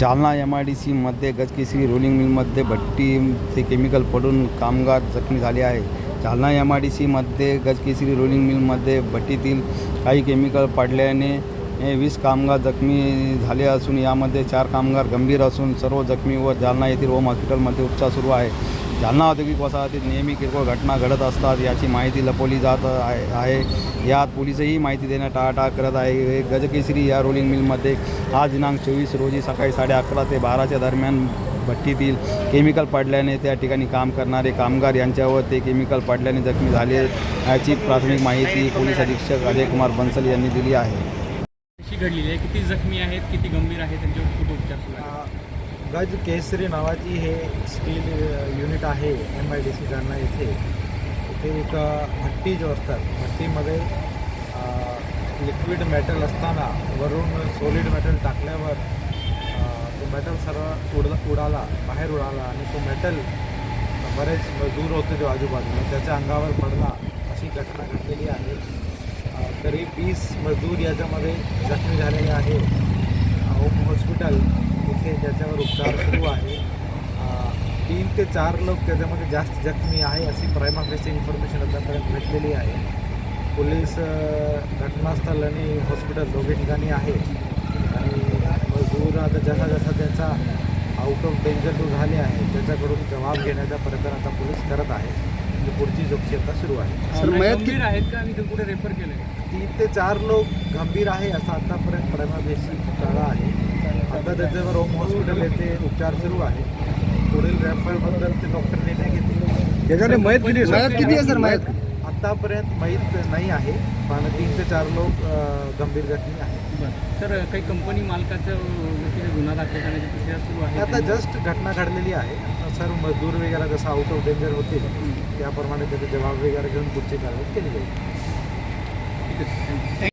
Jalna M I D सीमध्ये गजकेसरी rolling मिलमध्ये भट्टीचे chemical पडून कामगार जखमी झाले आहे जालना एम आय डी सीमध्ये गजकेसरी रोलिंग मिलमध्ये भट्टीतील काही केमिकल पडल्याने हे वीस कामगार जखमी झाले असून यामध्ये चार कामगार गंभीर असून सर्व जखमी व जालना येथील होम हॉस्पिटलमध्ये उपचार सुरू आहे. जालना औद्योगिक वसाहतीत नेहमी किरकोळ घटना घडत असतात. याची माहिती लपवली जात आहे आहे. यात पोलिसही माहिती देण्यात टाळाटाळ करत आहे. हे गजकेसरी या रोलिंग मिलमध्ये आज दिनांक चोवीस रोजी सकाळी साडे अकरा ते बाराच्या दरम्यान भट्टीतील केमिकल पडल्याने त्या ठिकाणी काम करणारे कामगार यांच्यावर ते केमिकल पडल्याने जखमी झाले याची प्राथमिक माहिती पोलीस अधीक्षक अजय कुमार बन्सल यांनी दिली आहे. कशी घडलेली आहे? किती जखमी आहेत? किती गंभीर आहेत? त्यांच्यावर कुठे उपचार सुरू गज केसरी नावाची हे स्टील युनिट आहे M I D C Jalna येथे इथे एक भट्टी जो असतात भट्टीमध्ये लिक्विड मेटल असताना वरून सॉलिड मेटल टाकल्यावर तो मेटल सर्व उड उडाला बाहेर उडाला आणि तो मेटल बरेच दूर होते जो आजूबाजूला. त्याच्या अंगावर पडला अशी घटना घडलेली आहे. तरी वीस मजदूर याच्यामध्ये जखमी झालेले आहे होम हॉस्पिटल इथे त्याच्यावर उपचार सुरू आहे. तीन ते चार लोक त्याच्यामध्ये जास्त जखमी आहे अशी प्रायमाफेसची इन्फॉर्मेशन आतापर्यंत भेटलेली आहे. पोलीस घटनास्थळ आणि हॉस्पिटल दोघे ठिकाणी आहे. आणि मजदूर आता जसा जसा त्याचा आउट ऑफ डेंजर जो झाले आहे त्याच्याकडून जबाब घेण्याचा प्रयत्न आता पोलीस करत आहे. म्हणजे पुढची जोक्षी आता सुरू आहे. सर गंभीर आहेत का? आणि ते कुठे रेफर केलं तीन ते चार लोक गंभीर आहे असं आतापर्यंत प्रायमाफेसची कळा आहे. आता त्याच्यावर होम हॉस्पिटल येथे उपचार सुरू आहे. पुढील रेफरबद्दल ते डॉक्टर निर्णय घेतील. त्याच्याने मयत किती मयत किती आहे सर मयत आतापर्यंत माहीत नाही आहे. पण तीन ते चार लोक गंभीर जखमी आहेत. सर काही कंपनी मालकाच्या वतीने गुन्हा दाखल करण्याची प्रक्रिया सुरू आहे आता जस्ट घटना घडलेली आहे. सर्व मजदूर वगैरे जसं आउट ऑफ डेंजर होतील त्याप्रमाणे त्याचे जबाब वगैरे घेऊन पुढची कारवाई केली जाईल. ठीक आहे